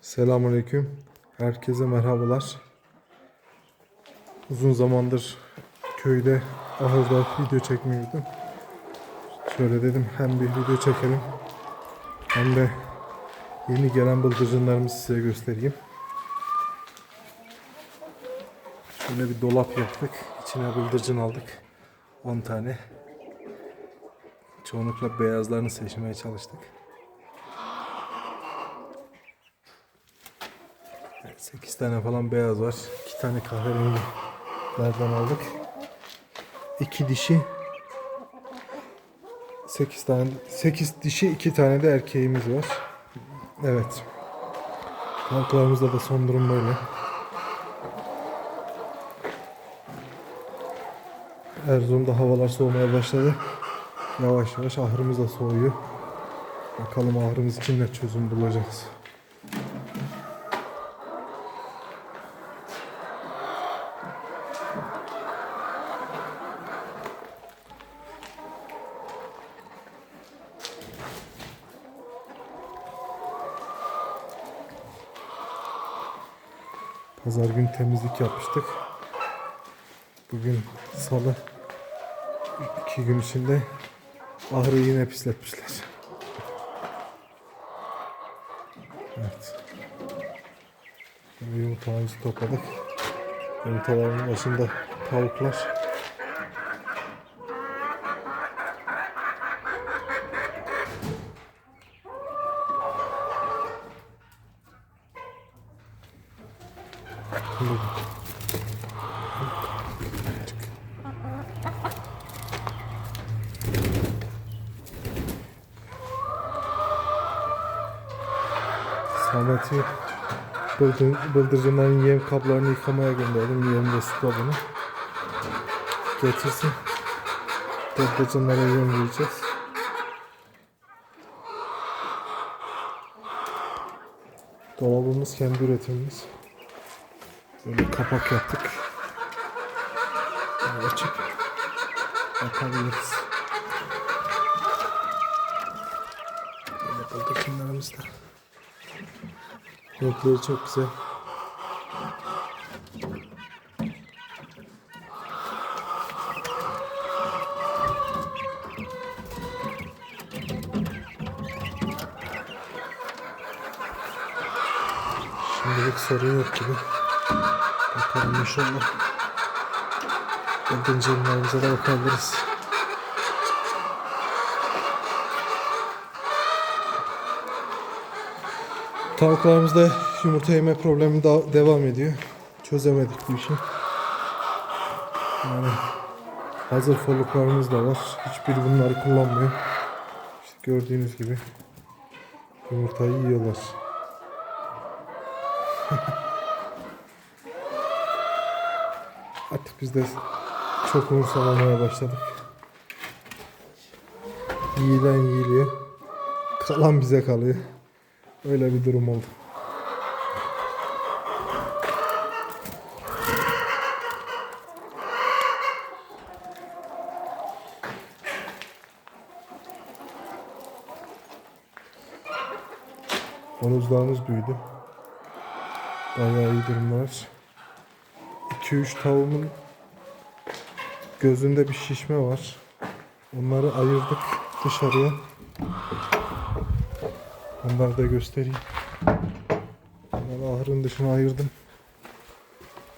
Selamünaleyküm. Herkese merhabalar. Uzun zamandır köyde ahırda video çekmiyordum. Şöyle dedim hem bir video çekelim hem de yeni gelen bıldırcınlarımızı size göstereyim. Şöyle bir dolap yaptık. İçine bıldırcın aldık. 10 tane. Çoğunlukla beyazlarını seçmeye çalıştık. 8 tane falan beyaz var. 2 tane kahverengilerden aldık. 2 dişi 8 tane 8 dişi 2 tane de erkeğimiz var. Evet. Tavuklarımızda da son durum böyle. Erzurum'da havalar soğumaya başladı. Yavaş yavaş ahırımız da soğuyor. Bakalım ahırımız için ne çözüm bulacağız. Pazar günü temizlik yapmıştık. Bugün salı. iki gün içinde ahırı yine pisletmişler. Evet. Şimdi yumurtalarımızı topladık. Yumurtaların başında tavuklar. Samet'i bıldır, yem kaplarını yıkamaya gönderdim. Yem ve su kabını. Getirsin. Bıldırcınlara yem vereceğiz. Dolabımız kendi üretimimiz. Böyle kapak yaptık. Böyle açıp bakabiliriz. Böyle bıldırcınlarımız da. Renkleri çok güzel. Şimdilik sorun yok gibi. Bakalım inşallah. Dördüncü yıllarımıza da bakabiliriz. Tavuklarımızda yumurta yeme problemi da devam ediyor. Çözemedik bu işi. Yani hazır foluklarımız da var. Hiçbiri bunları kullanmıyor. İşte gördüğünüz gibi yumurtayı yiyorlar. Artık biz de çok umursamamaya başladık. Yiyilen yiyiliyor. Kalan bize kalıyor. Öyle bir durum oldu. Horozlarımız büyüdü. Bayağı iyi durumlar. 2-3 tavuğumun gözünde bir şişme var. Onları ayırdık dışarıya. Onları da göstereyim. Onları ahırın dışına ayırdım.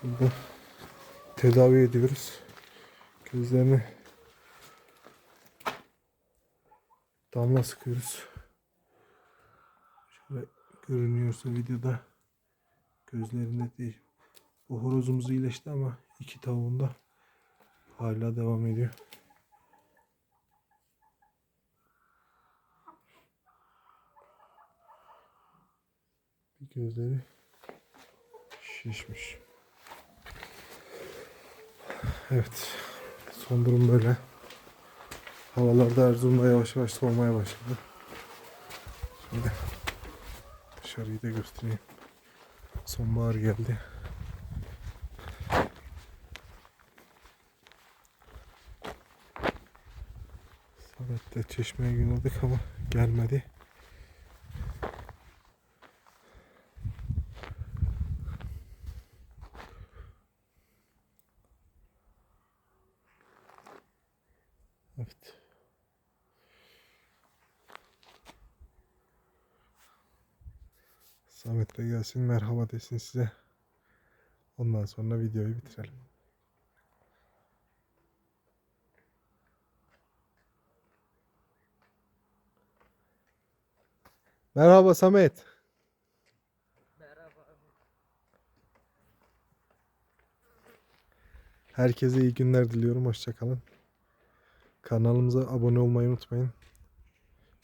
Burada tedavi ediyoruz. Gözlerini damla sıkıyoruz. Şöyle görünüyorsa videoda gözlerinde değil. Bu horozumuz iyileşti ama iki tavuğunda hala devam ediyor. Bir gözleri şişmiş. Evet. Son durum böyle. Havalarda Erzurum'da yavaş yavaş soğumaya başladı. Şimdi dışarıyı da göstereyim. Sonbahar geldi. Hatta çeşmeye yolladık ama gelmedi. Evet. Samet de gelsin merhaba desin size. Ondan sonra videoyu bitirelim. Merhaba Samet. Herkese iyi günler diliyorum. Hoşçakalın. Kanalımıza abone olmayı unutmayın.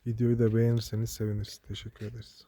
Videoyu da beğenirseniz seviniriz. Teşekkür ederiz.